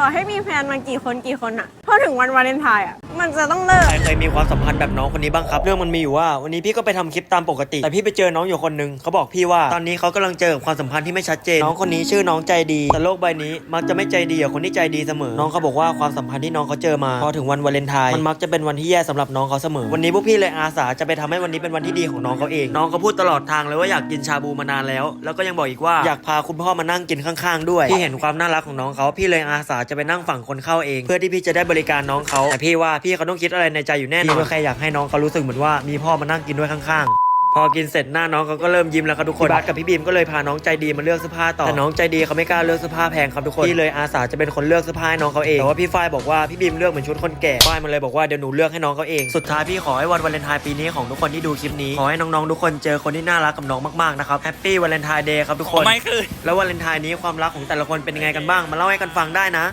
่อให้มีแฟนมากี่คนกี่คนอะพอถึงวันวาเลนไทน์อะมันจะต้องเลิก ใครเคยมีความสัมพันธ์แบบน้องคนนี้บ้างครับ เรื่องมันมีอยู่ว่า วันนี้พี่ก็ไปทำคลิปตามปกติ แต่พี่ไปเจอน้องอยู่คนหนึงเขาบอกพี่ว่าตอนนี้เขากำลังเจอกับความสัมพันธ์ที่ไม่ชัดเจน น้องคนนี้ชื่อน้องใจดี แต่โลกใบนี้มักจะไม่ใจดีกับคนที่ใจดีเสมอ น้องเขาบอกว่าความสัมพันธ์ที่น้องเขาเจอมา พอถึงวันวาเลนไทน์มันมักจะเป็นวันที่แย่สำหรับน้องเขาเสมอ วันนี้พวกพี่เลยอาสาจะไปทำให้วันนี้เป็นวันที่ดีของน้องเขาเอง น้องเขาพูดตลอดทางเลยว่าอยากกินชาบูมานานแล้ว แล้วก็ยังบอกอีกว่าอยากพาคุณพ่อมานั่งกินข้างๆ ด้วย พี่เห็นความน่ารักของน้องเขาพี่เลยอาสาจะไปนั่งฝั่งคนเข้าเอง เพื่อที่พี่จะได้บริการน้องเขาแต่พี่ว่าพี่เขาต้องคิดอะไรในใจอยู่แน่นอนพี่ก็แค่อยากให้น้องเขารู้สึกเหมือนว่ามีพ่อมานั่งกินด้วยข้างๆพอกินเสร็จหน้าน้องเขาก็เริ่มยิ้มแล้วครับทุกคนพี่บัสกับพี่บีมก็เลยพาน้องใจดีมาเลือกเสื้อผ้าต่อแต่น้องใจดีเขาไม่กล้าเลือกเสื้อผ้าแพงครับทุกคนพี่เลยอาสาจะเป็นคนเลือกเสื้อผ้าให้น้องเขาเองแต่ว่าพี่ฝ้ายบอกว่าพี่บีมเลือกเหมือนชุดคนแก่ฝ้ายมันเลยบอกว่าเดี๋ยวหนูเลือกให้น้องเขาเองสุดท้ายพี่ขอให้วันวาเลนไทน์ปีนี้ของทุกคนที่ดูคลิปนี้ขอให้น้องๆทุกคนเจอคนที่น่ารักกับน้องมากๆนะครับแฮปปี้วาเลนไทน์เดย์ครับทุกคนไม่คือแล้ววาเลนไทน์นี้ความรักของแต่ละคนเป็นยังไงกันบ้างมาเล่าให้กันฟังได้นะ